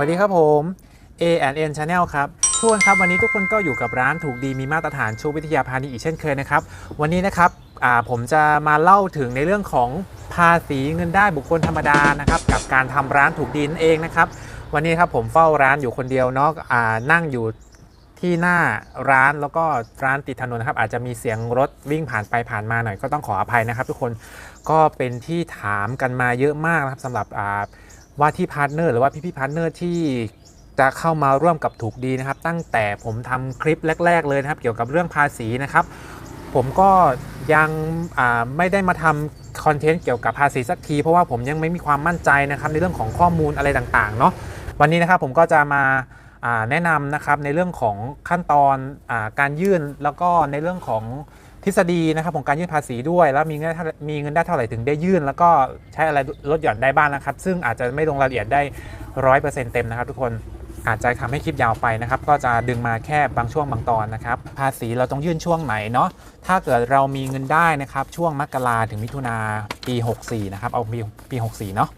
สวัสดีครับผม A N N Channel ครับทุกคนครับวันนี้ทุกคนก็อยู่กับร้านถูกดีมีมาตรฐานชูวิทยาพาณิชย์อีกเช่นเคยนะครับ วันนี้นะครับผมจะมาเล่าถึงในเรื่องของภาษีเงินได้บุคคลธรรมดานะครับ กับการทำร้านถูกดีนเองนะครับ วันนี้ครับผมเฝ้าร้านอยู่คนเดียวเนาะนั่งอยู่ที่หน้าร้านแล้วก็ร้านติดถนนนะครับ อาจจะมีเสียงรถวิ่งผ่านไปผ่านมาหน่อยก็ต้องขออภัยนะครับ ทุกคนก็เป็นที่ถามกันมาเยอะมากนะครับสำหรับ ว่าที่พาร์ทเนอร์หรือว่าพี่พี่พาร์ทเนอร์ที่จะเข้ามาร่วมกับถูกดีนะครับ ตั้งแต่ผมทำคลิปแรก ๆ เลยนะครับ เกี่ยวกับเรื่องภาษีนะครับ ผมก็ยังไม่ได้มาทำคอนเทนต์เกี่ยวกับภาษีสักที เพราะว่าผมยังไม่มีความมั่นใจนะครับในเรื่องของข้อมูลอะไรต่างๆเนาะวันนี้นะครับผมก็จะมาแนะนำนะครับในเรื่องของขั้นตอนอการยื่นแล้วก็ในเรื่องของ ทฤษฎีนะครับของการยื่นภาษีด้วย แล้วมีเงินได้มีเงินได้เท่าไหร่ถึงได้ยื่น แล้วก็ใช้อะไรลดหย่อนได้บ้างนะครับ ซึ่งอาจจะไม่ลงรายละเอียดได้ร้อยเปอร์เซ็นต์เต็มนะครับทุกคนอาจจะทำให้คลิปยาวไปนะครับ ก็จะดึงมาแค่บางช่วงบางตอนนะครับ ภาษีเราต้องยื่นช่วงไหนเนาะถ้าเกิดเรามีเงินได้นะครับ ช่วงมกราถึงมิถุนาปี 64 นะครับ เอาปีปี 64 เนาะ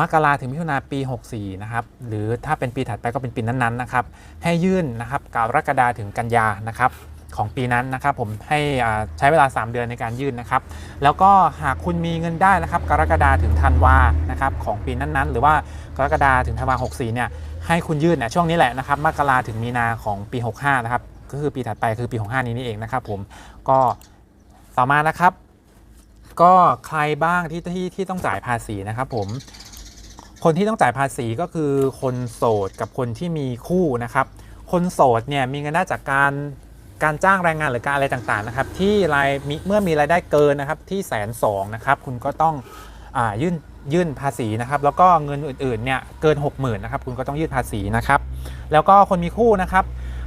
มกราถึงมิถุนาปี 64 นะครับ หรือถ้าเป็นปีถัดไปก็เป็นปีนั้นๆนะครับ ให้ยื่นนะครับกรกฎาถึงกันยานะครับ ของปีนั้นนะครับผมให้ใช้เวลา 3 เดือนในการยื่นนะครับ แล้วก็หากคุณมีเงินได้นะครับ กรกฎาถึงธันวานะครับของปีนั้นๆ หรือว่ากรกฎาถึงธันวา64เนี่ยให้คุณยื่นเนี่ยช่วงนี้แหละนะครับมกราถึงมีนาของปี 65นะครับก็คือปีถัดไปคือปี 65 นี้นี่เองนะครับผมก็ต่อมานะครับ ก็ใครบ้างที่ที่ที่ต้องจ่ายภาษีนะครับผมคนที่ต้องจ่ายภาษีก็คือคนโสดกับคนที่มีคู่นะครับ คนโสดเนี่ยมีเงินได้จากการ การจ้างแรงงานหรือการอะไรต่างๆนะครับที่รายมีเมื่อมีรายได้เกินนะครับที่แสนสองนะครับคุณก็ต้องอยื่นยื่นภาษีนะครับแล้วก็เงินอื่นๆเนี่ยเกิน 60,000นะครับคุณก็ต้องยื่นภาษีนะครับแล้วก็คนมีคู่นะครับ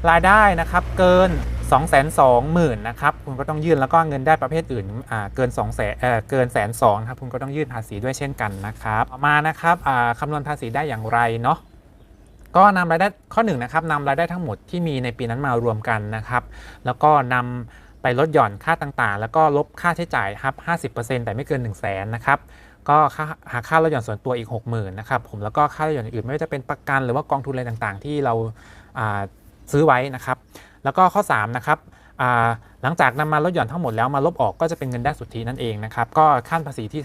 รายได้นะครับเกิน 2 2 0 0 0 0นะครับคุณก็ต้องยื่นแล้วก็เงินได้ประเภทอื่นเกิน2แสนเกินแสนสองครับคุณก็ต้องยื่นภาษีด้วยเช่นกันนะครับมานะครับคำนวณภาษีได้อย่างไรเนาะ ก็นำรายได้ข้อ1นงนะครับนำรายได้ทั้งหมดที่มีในปีนั้นมารวมกันนะครับ แล้วก็นำไปลดหย่อนค่าต่างๆ แล้วก็ลบค่าใช้จ่ายครับ50%แต่ไม่เกิน 1 0 0 0 0แสนนะครับก็ค่าหาค่าลดหย่อนส่วนตัวอีก 60,000นะครับผมแล้วก็ค่าลดหย่อนอื่นไม่ว่าจะเป็นประกันหรือว่ากองทุนอะไรต่างๆ ที่เราซื้อไว้นะครับ แล้วก็ข้อ3นะครับ หลังจากนำมาลดหย่อนทั้งหมดแล้วมาลบออกก็จะเป็นเงินได้สุทธินั่นเองนะครับก็ขั้นภาษีที่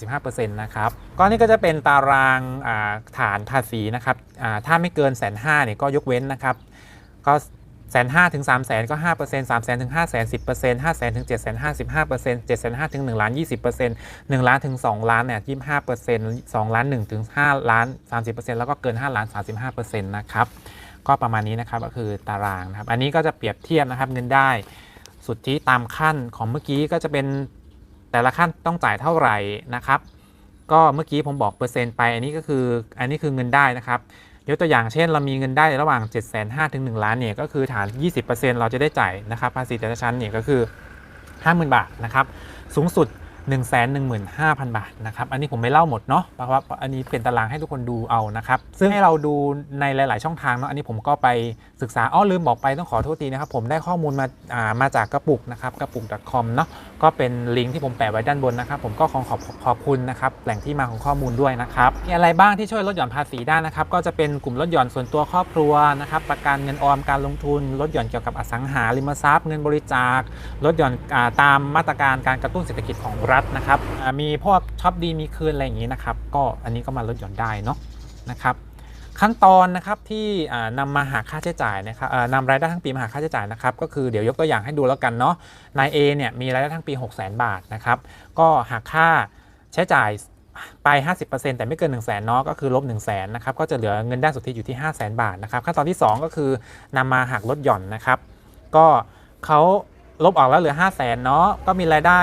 5-35%นะครับก็นี่ก็จะเป็นตารางาฐานภาษีนะครับถ้าไม่เกินแสนห้าเนี่ยก็ยกเว้นนะครับก็แสนห้าถึงสามแสนก็ห้าเปอร์เซ็นต์สามแสนถึงห้าแสนสิบเปอร์เซ็นต์ห้าแสนถึงเจ็ดแสนห้าสิบห้าเปอร์เซ็นต์เจ็ดแสนห้าถึงหนึ่งล้านยี่สิบเปอร์เซ็นต์หนึ่งล้านถึงสองล้านเนี่ยยี่สิบห้าเปอร์เซ็นต์สองล้านหนึ่งถึงห้าล้านสามสิบเปอร์เซ็นต์แล้วก็เกินห้าล้านสามสิบห้าเปอร์เซ็นต์นะครับ ก็ประมาณนี้นะครับก็คือตารางนะครับ อันนี้ก็จะเปรียบเทียบนะครับเงินได้สุทธิตามขั้นของเมื่อกี้ก็จะเป็นแต่ละขั้นต้องจ่ายเท่าไหร่นะครับ ก็เมื่อกี้ผมบอกเปอร์เซ็นต์ไป อันนี้ก็คืออันนี้คือเงินได้นะครับยกตัวอย่างเช่น เรามีเงินได้ระหว่าง 7 5 0 0 0ถึง1ล้านเนี่ยก็คือฐาน 20%เราจะได้จ่ายนะครับภาษีแต่ละชั้นเนี่ยก็คือ 50,000 บาทนะครับสูงสุด 1 1 5 0 0 0 บาทนะครับ อันนี้ผมไม่เล่าหมดเนาะ เพราะว่าอันนี้เป็นตารางให้ทุกคนดูเอานะครับ ซึ่งให้เราดูในหลาย ๆ ช่องทางเนาะ อันนี้ผมก็ไปศึกษา อ้อลืมบอกไปต้องขอโทษทีนะครับ ผมได้ข้อมูลมา อ่า มาจากกระปุกนะครับ กระปุก .com เนาะ ก็เป็นลิงก์ที่ผมแปะไว้ด้านบนนะครับ ผมก็ขอขอบขอบคุณนะครับแหล่งที่มาของข้อมูลด้วยนะครับมีอะไรบ้างที่ช่วยลดหย่อนภาษีได้นะครับ ก็จะเป็นกลุ่มลดหย่อนส่วนตัวครอบครัวนะครับ ประกันเงินออมการลงทุนลดหย่อนเกี่ยวกับอสังหาริมทรัพย์ เงินบริจาคลดหย่อนอตามมาตรการการกระตุ้นเศรษฐกิจของรัฐนะครับมีพวกช็อปดีมีคืนอะไรอย่างนี้นะครับ ก็อันนี้ก็มาลดหย่อนได้เนาะนะครับ ขั้นตอนนะครับที่อ่านำมาหาค่าใช้จ่ายนะครับนำรายได้ทั้งปีมาหาค่าใช้จ่ายนะครับก็คือเดี๋ยวยกตัวอย่างให้ดูแล้วกันเนาะนาย A เนี่ยมีรายได้ทั้งปี 6 0 0 0 0 บาทนะครับก็หักค่าใช้จ่ายไป 50%แต่ไม่เกิน 1 0 0 0 0แสนเนาะก็คือลบ 1 0 0 0 0แสนนะครับก็จะเหลือเงินได้สุทธิอยู่ที่ 5 0 0 0 0 0 บาทนะครับขั้นตอนที่ 2 ก็คือนำมาหักลดหย่อนนะครับ ก็เขาลบออกแล้วเหลือ 5 0 0 0 0นเนาะก็มีรายได้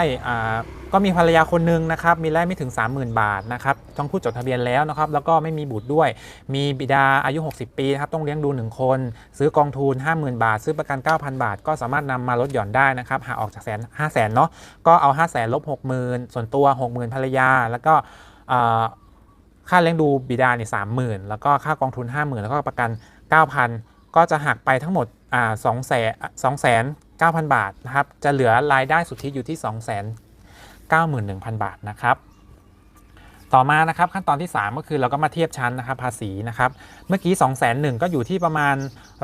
ก็มีภรรยาคนหนึ่งนะครับมีรายไม่ถึง 30,000 บาทนะครับต้องพูดจดทะเบียนแล้วนะครับแล้วก็ไม่มีบุตรด้วย มีบิดาอายุ 60 ปีนะครับต้องเลี้ยงดู 1 คน ซื้อกองทุน 50,000 บาท ซื้อประกัน 9,000 บาท ก็สามารถนำมาลดหย่อนได้นะครับหากออกจากแสน5 0 0 0 0เนาะก็เอา 5 0 0 0 0 0ลบ60,000 ส่วนตัว 60,000 ภรรยา แล้วก็ค่าเลี้ยงดูบิดาเนี่ยสามหมื่นแล้วก็ค่ากองทุน 5 0,000 แล้วก็ประกัน 9,000 ก็จะหักไปทั้งหมดสองแสนสองแสนเก้าพันบาทนะครับจะเหลือรายได้สุทธิอยู่ที่ 2 9 1 0 0 0 บาทนะครับต่อมานะครับขั้นตอนที่ 3 ก็คือเราก็มาเทียบชั้นนะครับภาษีนะครับเมื่อกี้ 2 0 0 0 0 0ก็อยู่ที่ประมาณ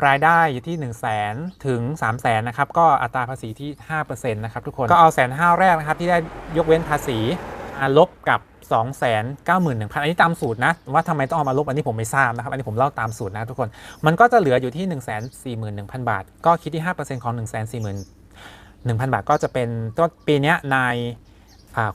รายได้อยู่ที่ 1 0 0 0 0แถึง3 0 0 0 0นะครับก็อัตราภาษีที่5%นะครับทุกคนก็เอาแสนห้าแรกนะครับที่ได้ยกเว้นภาษีอ่าลบกับ 2 9 1 0 0 0อันนี้ตามสูตรนะว่าทำไมต้องเอามาลบอันนี้ผมไม่ทราบนะครับอันนี้ผมเล่าตามสูตรนะทุกคน มันก็จะเหลืออยู่ที่ 1 4 1 0 0 0 บาท ก็คิดที่ 5%ของ 1 4 1 0 0 0 บาทก็จะเป็นต้นปีนี้นายอ่า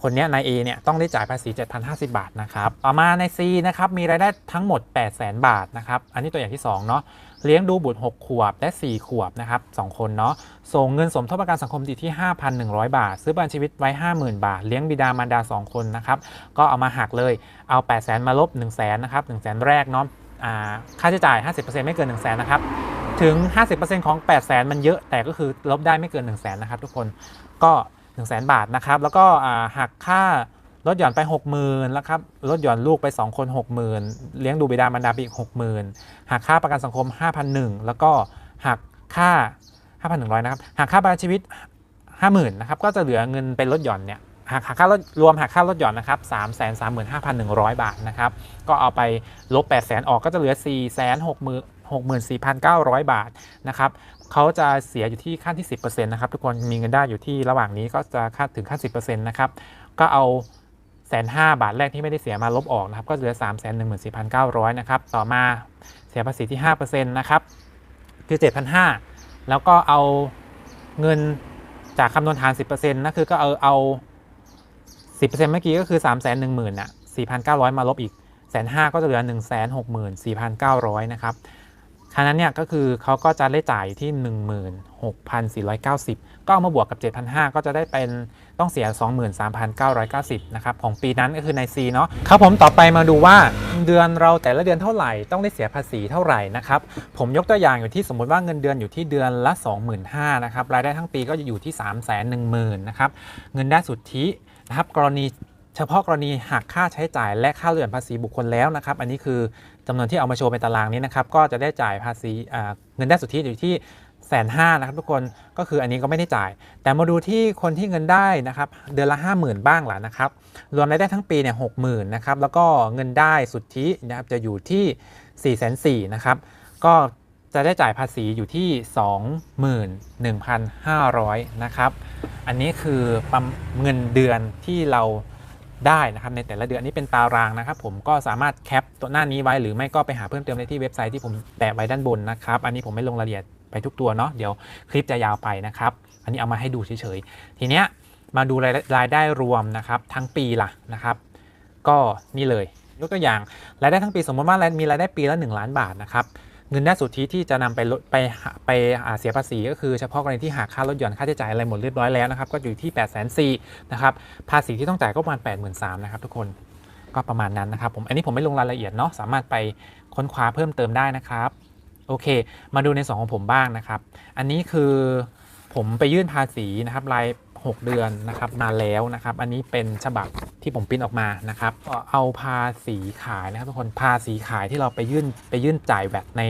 คนนี้นาย A เนี่ยต้องได้จ่ายภาษี7,050 บาทนะครับต่อมาใน C นะครับมีรายได้ทั้งหมด 800,000 บาทนะครับอันนี้ตัวอย่างที่2เนาะเลี้ยงดูบุตร 6 ขวบและ 4 ขวบนะครับ2คนเนาะส่งเงินสมทบประกันสังคมอยู่ที่ 5,100 บาท ซื้อประกันชีวิตไว้ 50,000 บาท เลี้ยงบิดามารดา 2 คนนะครับก็เอามาหักเลยเอา 800,000 มาลบ 100,000นะครับ100,000 แรกเนาะค่าใช้จ่าย 50%ไม่เกิน 100,000นะครับถึง 50%ของ 800,000 มันเยอะแต่ก็คือลบได้ไม่เกิน 100,000นะครับทุกคนก็ 1 0 0 0 0แบาทนะครับ แล้วก็อ่าหักค่ารถหย่อนไป 60,000แล้วครับรถหย่อนลูกไป 2 คน 60,000 เลี้ยงดูบิดามารดาไปอีก 60,000หักค่าประกันสังคม 5,001แล้วก็หักค่า 5,100นะครับหักค่าประกันชีวิต 50,000นะครับก็จะเหลือเงินเป็นรถหย่อนเนี่ยหักหักค่ารถรวมหักค่ารถหย่อนนะครับ335,100บาทนะครับ ก็เอาไปลบ800,000ออกก็จะเหลือ460,000 64,900บาทนะครับ เขาจะเสียอยู่ที่ขั้นที่ 10%นะครับทุกคนมีเงินได้อยู่ที่ระหว่างนี้ก็จะค่าถึงขั้น 10%นะครับก็เอาแสนห้าบาทแรกที่ไม่ได้เสียมาลบออกนะครับก็เหลือ 3 1 4 9 0 0นะครับต่อมาเสียภาษีที่5%นะครับคือ7,500 แล้วก็เอาเงินจากคำนวณฐาน 10%นะคือก็เอาเอา 10%เมื่อกี้ก็คือ 3 1 0 0 0 0น่ะ4,900 มาลบอีกแสนห้าก็จะเหลือ 1 6 4 9 0 0นะครับ ครั้นั้นเนี่ยก็คือเขาก็จะได้จ่ายที่ 16,490 ก็เอามาบวกกับ 7,500 ก็จะได้เป็นต้องเสีย 23,990 นะครับของปีนั้นก็คือใน C เนาะครับผมต่อไปมาดูว่าเดือนเราแต่ละเดือนเท่าไหร่ต้องได้เสียภาษีเท่าไหร่นะครับผมยกตัวอย่างอยู่ที่สมมติว่าเงินเดือนอยู่ที่เดือนละ 25,000นะครับรายได้ทั้งปีก็จะอยู่ที่ 310,000นะครับเงินได้สุทธินะครับกรณีเฉพาะกรณีหักค่าใช้จ่ายและค่าเรือนภาษีบุคคลแล้วนะครับ อันนี้คือ จำนวนที่เอามาโชว์เป็นตารางนี้นะครับก็จะได้จ่ายภาษีเงินได้สุทธิอยู่ที่แสนห้านะครับทุกคนก็คืออันนี้ก็ไม่ได้จ่าย แต่มาดูที่คนที่เงินได้นะครับเดือนละ 50,000 บ้างหล่ะนะครับรวมรายได้ทั้งปีเนี่ยหกหมื่นนะครับแล้วก็เงินได้สุทธินะครับจะอยู่ที่4ี่แสนสี่นะครับก็จะได้จ่ายภาษีอยู่ที่ 21,500นะครับอันนี้คือประมเงินเดือนที่เรา ได้นะครับในแต่ละเดือนอันนี้เป็นตารางนะครับผมก็สามารถแคปตัวหน้านี้ไว้หรือไม่ก็ไปหาเพิ่มเติมได้ที่เว็บไซต์ที่ผมแปะไว้ด้านบนนะครับอันนี้ผมไม่ลงรายละเอียดไปทุกตัวเนาะเดี๋ยวคลิปจะยาวไปนะครับอันนี้เอามาให้ดูเฉยๆ ทีเนี้ยมาดูรายรายได้รวมนะครับทั้งปีล่ะนะครับก็นี่เลยยกตัวอย่างรายได้ทั้งปีสมมติว่ามีรายได้ปีละ 1 ล้านบาทนะครับ เงินได้สุทธิที่จะนำไปไปไปเสียภาษีก็คือเฉพาะกรณีที่หักค่ารถยนต์ค่าใช้จ่ายอะไรหมดเรียบร้อยแล้วนะครับก็อยู่ที่8 4 0 0 0นสนะครับภาษีที่ต้องจ่ายก็ประมาณ8 3 0 0 0นะครับทุกคนก็ประมาณนั้นนะครับผมอันนี้ผมไม่ลงรายละเอียดเนาะสามารถไปค้นคว้าเพิ่มเติมได้นะครับโอเค มาดูในส่วนของผมบ้างนะครับ อันนี้คือผมไปยื่นภาษีนะครับราย 6 เดือนนะครับมาแล้วนะครับ อันนี้เป็นฉบับที่ผมปริ้นออกมานะครับเอาภาษีขายนะครับทุกคนภาษีขายที่เราไปยื่นไปยื่นจ่ายแวดใน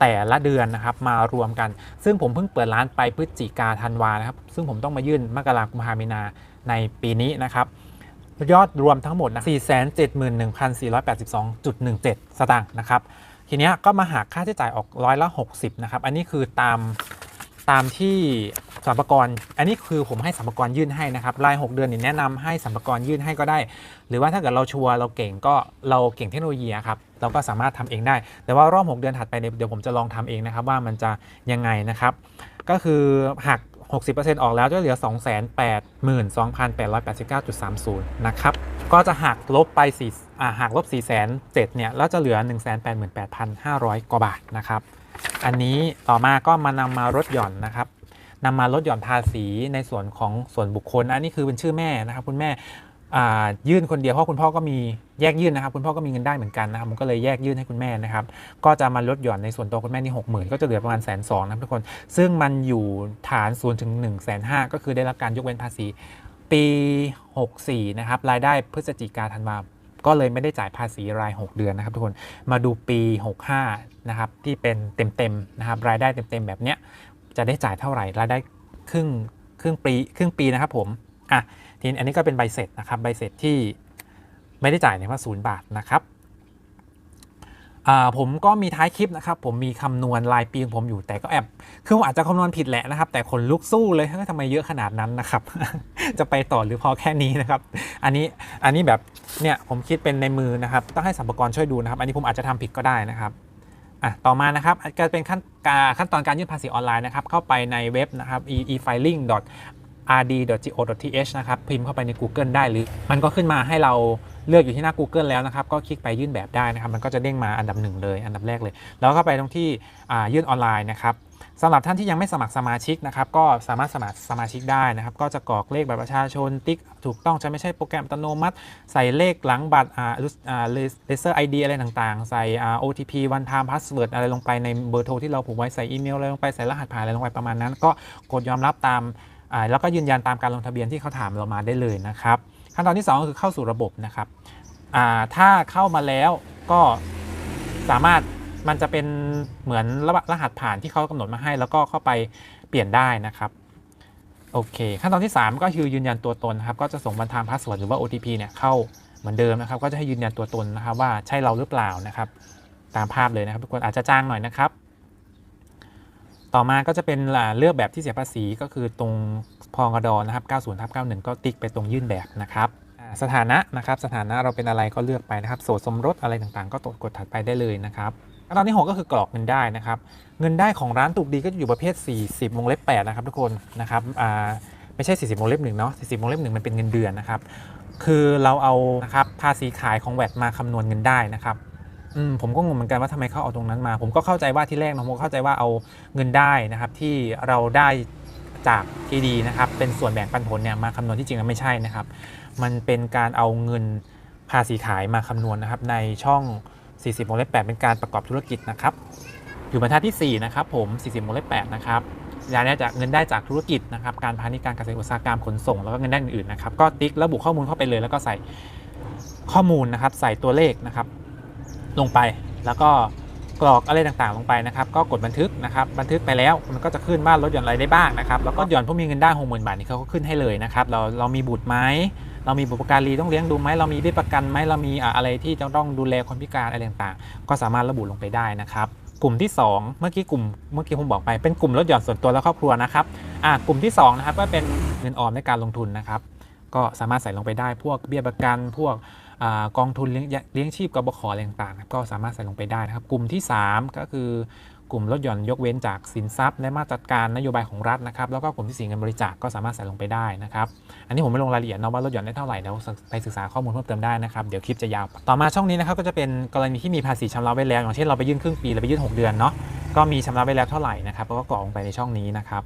แต่ละเดือนนะครับ มารวมกัน ซึ่งผมเพิ่งเปิดร้านไปพฤศจิกาธันวานะครับ ซึ่งผมต้องมายื่นมกราคมพามีนาในปีนี้นะครับยอดรวมทั้งหมดนะ 471,482.17 สตางค์นะครับ ทีนี้ก็มาหักค่าใช้จ่ายออกร้อยละ 60 นะครับ อันนี้คือตามตามที่ สัมภากรอันนี้คือผมให้สัมภากรยื่นให้นะครับราย 6 เดือนนี่แนะนำให้สัมภากรยื่นให้ก็ได้ หรือว่าถ้าเกิดเราชัวร์เราเก่งก็เราเก่งเทคโนโลยีครับเราก็สามารถทำเองได้ แต่ว่ารอบ 6 เดือนถัดไปเนี่ยเดี๋ยวผมจะลองทำเองนะครับว่ามันจะยังไงนะครับ ก็คือหัก 60%ออกแล้วจะเหลือ 282,889.30 นะครับ ก็จะหักลบไป4อ่าหักลบ 4 7 0 0 0เนี่ยแล้วจะเหลือ 188,500 กว่าบาทนะครับ อันนี้ต่อมาก็มานำมาลดหย่อนนะครับ นำมาลดหย่อนภาษีในส่วนของส่วนบุคคล อันนี้คือเป็นชื่อแม่นะครับคุณแม่ยื่นคนเดียวเพราะคุณพ่อก็มีแยกยื่นนะครับ คุณพ่อก็มีเงินได้เหมือนกันนะครับผมก็เลยแยกยื่นให้คุณแม่นะครับ ก็จะมาลดหย่อนในส่วนตัวคุณแม่นี่หกหมื่นก็จะเหลือประมาณแสนสองนะครับทุกคน ซึ่งมันอยู่ฐาน0ูนถึง1นึ่งแสนห้าก็คือได้รับการยกเว้นภาษี ปี 64 นะครับ รายได้พฤศจิกาธันวาก็เลยไม่ได้จ่ายภาษีราย 6 เดือนนะครับทุกคนมาดูปี 65 นะครับที่เป็นเต็มๆนะครับรายได้เต็มๆแบบเนี้ย จะได้จ่ายเท่าไหร่รายได้ครึ่งครึ่งปีครึ่งปีนะครับผมอะทีนี้อันนี้ก็เป็นใบเสร็จนะครับใบเสร็จที่ไม่ได้จ่ายเนี่ยว่าศูนย์บาทนะครับอ่าผมก็มีท้ายคลิปนะครับ ผมมีคำนวณรายปีของผมอยู่แต่ก็แอบคือผมอาจจะคำนวณผิดแหละนะครับ แต่คนลุกสู้เลยเฮ้ยทำไมเยอะขนาดนั้นนะครับ จะไปต่อหรือพอแค่นี้นะครับ อันนี้อันนี้แบบเนี่ยผมคิดเป็นในมือนะครับ ต้องให้สัมภาระช่วยดูนะครับ อันนี้ผมอาจจะทำผิดก็ได้นะครับ อะต่อมานะครับก็เป็นขั้นการขั้นตอนการยื่นภาษีออนไลน์นะครับเข้าไปในเว็บนะครับ e-filing rd.go.th นะครับพิมพ์เข้าไปใน Google ได้หรือ มันก็ขึ้นมาให้เราเลือกอยู่ที่หน้า Google แล้วนะครับ ก็คลิกไปยื่นแบบได้นะครับ มันก็จะเด้งมาอันดับหนึ่งเลย อันดับแรกเลย แล้วก็ไปตรงที่ยื่นออนไลน์นะครับ สำหรับท่านที่ยังไม่สมัครสมาชิกนะครับก็สามารถสมัครสมาชิกได้นะครับ ก็จะกรอกเลขบัตรประชาชนติ๊กถูกต้องจะไม่ใช่โปรแกรมอัตโนมัติ ใส่เลขหลังบัตรอ่าเลเซอร์ไอดีอะไรต่างๆ ใส่อ่า OTP one time password อะไรลงไปในเบอร์โทรที่เราผูกไว้ใส่อีเมลอะไรลงไปใส่รหัสผ่านอะไรลงไปประมาณนั้น ก็กดยอมรับตามอ่าแล้วก็ยืนยันตามการลงทะเบียนที่เขาถามเรามาได้เลยนะครับขั้นตอนที่ 2 ก็คือเข้าสู่ระบบนะครับอ่าถ้าเข้ามาแล้วก็สามารถ มันจะเป็นเหมือนรหัสผ่านที่เขากำหนดมาให้ แล้วก็เข้าไปเปลี่ยนได้นะครับโอเค ขั้นตอนที่ 3 ก็คือยืนยันตัวตนนะครับก็จะส่งบันทามพาสเวิร์ดหรือว่า OTP เนี่ยเข้าเหมือนเดิมนะครับ ก็จะให้ยืนยันตัวตนนะครับว่าใช่เราหรือเปล่านะครับ ตามภาพเลยนะครับทุกคนอาจจะจ้างหน่อยนะครับ ต่อมาก็จะเป็นเลือกแบบที่เสียภาษีก็คือตรงพองดนะครับ90ทับ91 ก็ติ๊กไปตรงยื่นแบบนะครับสถานะนะครับสถานะเราเป็นอะไรก็เลือกไปนะครับโสดสมรสอะไรต่างๆ ก็กดถัดไปได้เลยนะครับ ขั้นตอนที่ 6 ก็คือกรอกเงินได้นะครับ เงินได้ของร้านตุกดีก็อยู่ประเภท 40วงเล็บ8นะครับทุกคนนะครับอ่าไม่ใช่ 40วงเล็บหนึ่งเนาะ40วงเล็บหนึ่งมันเป็นเงินเดือนนะครับ คือเราเอานะครับภาษีขายของแวดมาคำนวณเงินได้นะครับอืมผมก็งงเหมือนกันว่าทำไมเขาเอาตรงนั้นมา ผมก็เข้าใจว่าที่แรกนะผมก็เข้าใจว่าเอาเงินได้นะครับ ที่เราได้จากทีดีนะครับ เป็นส่วนแบ่งปันผลเนี่ยมาคำนวณที่จริงแล้วไม่ใช่นะครับ มันเป็นการเอาเงินภาษีขายมาคำนวณนะครับในช่อง 40วงเล็บ8เป็นการประกอบธุรกิจนะครับ อยู่บรรทัดที่ 4 นะครับผม 40วงเล็บ8นะครับรายได้จากเงินได้จากธุรกิจนะครับการพาณิชย์การเกษตรอุตสาหกรรมขนส่งแล้วก็เงินได้อื่นๆนะครับก็ติ๊กระบุข้อมูลเข้าไปเลย แล้วก็ใส่ข้อมูลนะครับ ใส่ตัวเลขนะครับ ลงไปแล้วก็กรอกอะไรต่างๆ ลงไปนะครับ ก็กดบันทึกนะครับ บันทึกไปแล้วมันก็จะขึ้นว่าลดหย่อนอะไรได้บ้างนะครับ แล้วก็หย่อนผู้มีเงินได้หกหมื่นบาทนี่เขาก็ขึ้นให้เลยนะครับ เราเรามีบุตรไหม เรามีบุปการีต้องเลี้ยงดูไหมเรามีเบี้ยประกันไหมเรามีอะไรที่จะต้องดูแลคนพิการอะไรต่างๆ ก็สามารถระบุลงไปได้นะครับกลุ่มที่ 2 เมื่อกี้กลุ่มเมื่อกี้ผมบอกไปเป็นกลุ่มลดหย่อนส่วนตัวและครอบครัวนะครับอะกลุ่มที่2นะครับก็เป็นเงินออมในการลงทุนนะครับ ก็สามารถใส่ลงไปได้พวกเบี้ยประกัน พวกอกองทุนเลี้ยงชีพกบขอะไรต่างๆก็สามารถใส่ลงไปได้นะครับ กลุ่มที่ 3 ก็คือ กลุ่มลดหย่อนยกเว้นจากสินทรัพย์ และมาตรการนโยบายของรัฐนะครับแล้วก็กลุ่มที่สี่เงินบริจาคก็สามารถใส่ลงไปได้นะครับอันนี้ผมไม่ลงรายละเอียดนะว่าลดหย่อนได้เท่าไหร่แล้วไปศึกษาข้อมูลเพิ่มเติมได้นะครับเดี๋ยวคลิปจะยาว ต่อมาช่องนี้นะครับก็จะเป็นกรณีที่มีภาษีชำระไว้แล้วอย่างเช่นเราไปยื่นครึ่งปีเราไปยื่น 6 เดือนเนาะก็มีชำระไว้แล้วเท่าไหร่นะครับแล้วก็กรอกลงไปในช่องนี้นะครับ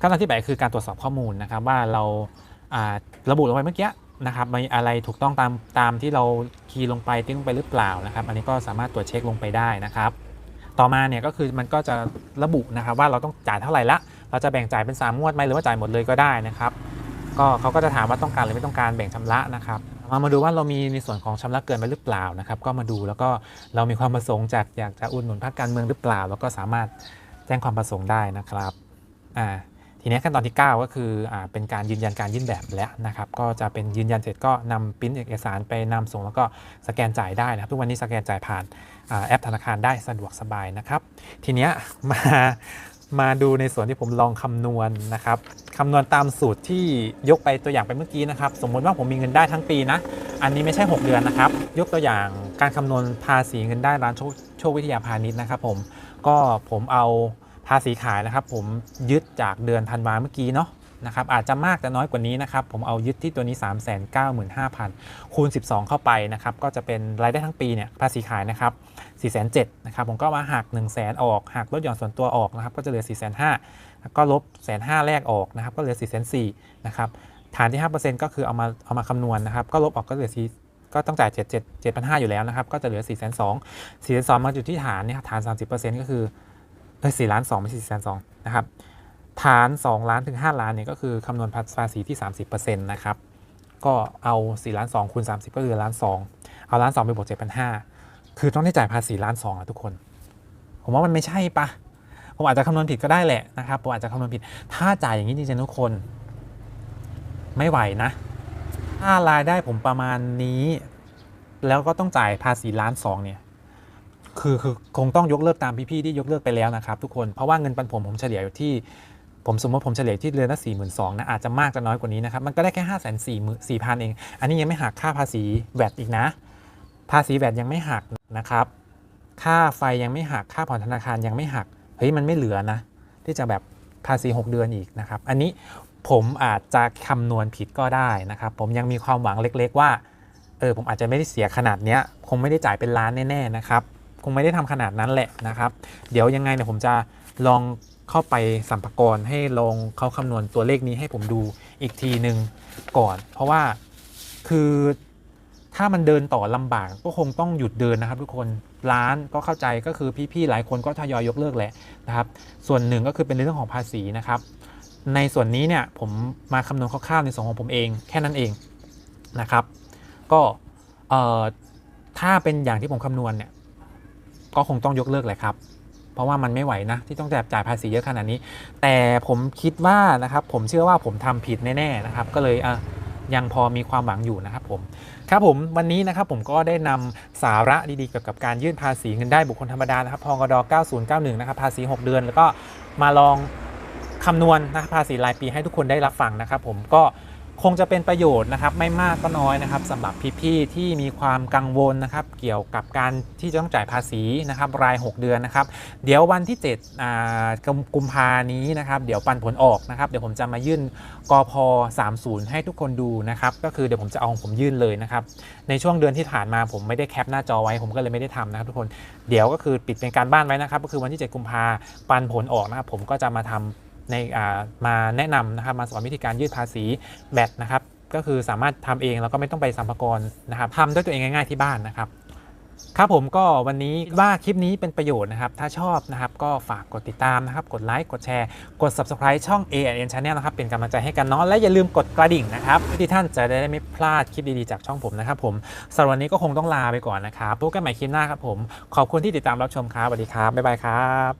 ขั้นตอนที่แปดคือการตรวจสอบข้อมูลนะครับว่าเราอ่าระบุลงไปเมื่อกี้นะครับมีอะไรถูกต้องตามตามที่เราคีย์ลงไปติ้งลงไปหรือเปล่านะครับ อันนี้ก็สามารถตรวจเช็คลงไปได้นะครับ ต่อมาเนี่ยก็คือมันก็จะระบุนะครับว่าเราต้องจ่ายเท่าไหร่ละ เราจะแบ่งจ่ายเป็น 3 งวดไหมหรือว่าจ่ายหมดเลยก็ได้นะครับ ก็เขาก็จะถามว่าต้องการหรือไม่ต้องการแบ่งชำระนะครับมามาดูว่าเรามีในส่วนของชำระเกินไปหรือเปล่านะครับ ก็มาดูแล้วก็เรามีความประสงค์จากอยากจะอุดหนุนพรรคการเมืองหรือเปล่า แล้วก็สามารถแจ้งความประสงค์ได้นะครับอ่า ทีนี้ขั้นตอนที่ 9 ก็คืออเป็นการยืนยันการยื่นแบบแล้วนะครับ ก็จะเป็นยืนยันเสร็จก็นำปริ้นเอกสารไปนำส่งแล้วก็สแกนจ่ายได้นะครับ ทุกวันนี้สแกนจ่ายผ่านอแอปธนาคารได้สะดวกสบายนะครับ ทีนี้มามาดูในส่วนที่ผมลองคำนวณนะครับคำนวณตามสูตรที่ยกไปตัวอย่างไปเมื่อกี้นะครับ สมมติว่าผมมีเงินได้ทั้งปีนะ อันนี้ไม่ใช่ 6 เดือนนะครับ ยกตัวอย่างการคำนวณภาษีเงินได้ร้านโชควิทยาพาณิชย์นะครับผม ก็ผมเอาาษีขายนะครับ ผมยึดจากเดือนธันวาเมื่อกี้เนาะนะครับอาจจะมากแต่น้อยกว่านี้นะครับ ผมเอายึดที่ตัวนี้ 3 9 5 0 0 0 คูณ 12 เข้าไปนะครับ ก็จะเป็นรายได้ทั้งปีเนี่ยภาษีขายนะครับ4 7 0 0นะครับ ผมก็มาหัก 1 0 0 0 0แออก หักลดหย่อนส่วนตัวออกนะครับ ก็จะเหลือ 4 5 0 0 0ก็ลบแสนห้าแรกออกนะครับ ก็เหลือ 4 4 0 0 0นะครับ ฐานที่ 5%ก็คือเอามาเอามาคำนวณนะครับ ก็ลบออกก็เหลือ4ก็ต้องจ่าย 7 7 7 5 0 0 อยู่แล้วนะครับ ก็จะเหลือ 4 2 0 0 0 4 2 0 0มาจุดที่ฐานเนี่ยฐาน 30%ก็คือ เออสี่ล้านสองไม่ใช่สี่แสนสองนะครับฐาน 2 ล้านถึง 5 ล้านเนี่ยก็คือคำนวณภาษีที่ 30%นะครับ ก็เอา4ล้าน2คูณ30 ก็คือล้าน2เอาล้าน2ไปบวก7,500 คือต้องได้จ่ายภาษีล้าน2อะทุกคน ผมว่ามันไม่ใช่ปะผมอาจจะคำนวณผิดก็ได้แหละนะครับผมอาจจะคำนวณผิด ถ้าจ่ายอย่างนี้จริงๆทุกคน ไม่ไหวนะ ถ้ารายได้ผมประมาณนี้ แล้วก็ต้องจ่ายภาษีล้านสองเนี่ย คือคือคงต้องยกเลิกตามพี่ๆที่ยกเลิกไปแล้วนะครับทุกคนเพราะว่าเงินปันผลผมเฉลี่ยอยู่ที่ผมสมมติผมเฉลี่ยที่เดือนละสี่หมื่นสองนะอาจจะมากจะน้อยกว่านี้นะครับมันก็ได้แค่ห้าแสนสี่หมื่นสี่พันเอง อันนี้ยังไม่หักค่าภาษีแวดอีกนะ ภาษีแวดยังไม่หักนะครับ ค่าไฟยังไม่หักค่าผ่อนธนาคารยังไม่หักเฮ้ยมันไม่เหลือนะ ที่จะแบบภาษี 6 เดือนอีกนะครับ อันนี้ผมอาจจะคำนวณผิดก็ได้นะครับ ผมยังมีความหวังเล็ก ๆ ว่าเออผมอาจจะไม่ได้เสียขนาดเนี้ยคงไม่ได้จ่ายเป็นล้านแน่ๆนะครับ คงไม่ได้ทำขนาดนั้นแหละนะครับ เดี๋ยวยังไงเนี่ยผมจะลองเข้าไปสัมภากรให้ลองเขาคำนวณตัวเลขนี้ให้ผมดูอีกทีหนึ่งก่อน เพราะว่าคือถ้ามันเดินต่อลำบากก็คงต้องหยุดเดินนะครับ ทุกคนร้านก็เข้าใจก็คือพี่ๆหลายคนก็ทยอยยกเลิกแหละนะครับ ส่วนหนึ่งก็คือเป็นเรื่องของภาษีนะครับ ในส่วนนี้เนี่ยผมมาคำนวณคร่าวๆในส่วนของผมเองแค่นั้นเองนะครับ ก็ถ้าเป็นอย่างที่ผมคำนวณเนี่ย ก็คงต้องยกเลิกแหละครับ เพราะว่ามันไม่ไหวนะ ที่ต้องจ่ายภาษีเยอะขนาดนี้ แต่ผมคิดว่านะครับผมเชื่อว่าผมทำผิดแน่ๆนะครับ ก็เลยอะยังพอมีความหวังอยู่นะครับผมครับผมวันนี้นะครับผมก็ได้นำสาระดีๆเกี่ยวกับการยื่นภาษีเงินได้บุคคลธรรมดานะครับพงด9091นะครับภาษี 6 เดือน แล้วก็มาลองคำนวณนะครับภาษีรายปีให้ทุกคนได้รับฟังนะครับผมก็ คงจะเป็นประโยชน์นะครับไม่มากก็น้อยนะครับสำหรับพี่ๆที่มีความกังวลนะครับเกี่ยวกับการที่จะต้องจ่ายภาษีนะครับราย 6 เดือนนะครับ เดี๋ยววันที่7อ่ากุมภานี้นะครับเดี๋ยวปันผลออกนะครับเดี๋ยวผมจะมายื่นกพ30 ให้ทุกคนดูนะครับก็คือเดี๋ยวผมจะเอาผมยื่นเลยนะครับในช่วงเดือนที่ผ่านมาผมไม่ได้แคปหน้าจอไว้ผมก็เลยไม่ได้ทำนะครับทุกคนเดี๋ยวก็คือปิดเป็นการบ้านไว้นะครับ ก็คือวันที่ 7 กุมภาปันผลออกนะครับผมก็จะมาทำ ในมาแนะนำนะครับมาสอนวิธีการยื่นภาษีแบตนะครับก็คือสามารถทำเองแล้วก็ไม่ต้องไปสัมภาระนะครับทำด้วยตัวเองง่ายๆที่บ้านนะครับ ครับผมก็วันนี้ว่าคลิปนี้เป็นประโยชน์นะครับ ถ้าชอบนะครับก็ฝากกดติดตามนะครับ กดไลค์กดแชร์ กด subscribe ช่อง A N Channel นะครับ เป็นกำลังใจให้กันเนาะและอย่าลืมกดกระดิ่งนะครับเพื่อที่ท่านจะได้ไม่พลาดคลิปดีๆจากช่องผมนะครับผมสำหรับวันนี้ก็คงต้องลาไปก่อนนะครับพบกันใหม่คลิปหน้าครับผมขอบคุณที่ติดตามรับชมครับสวัสดีครับบ๊ายบายครับ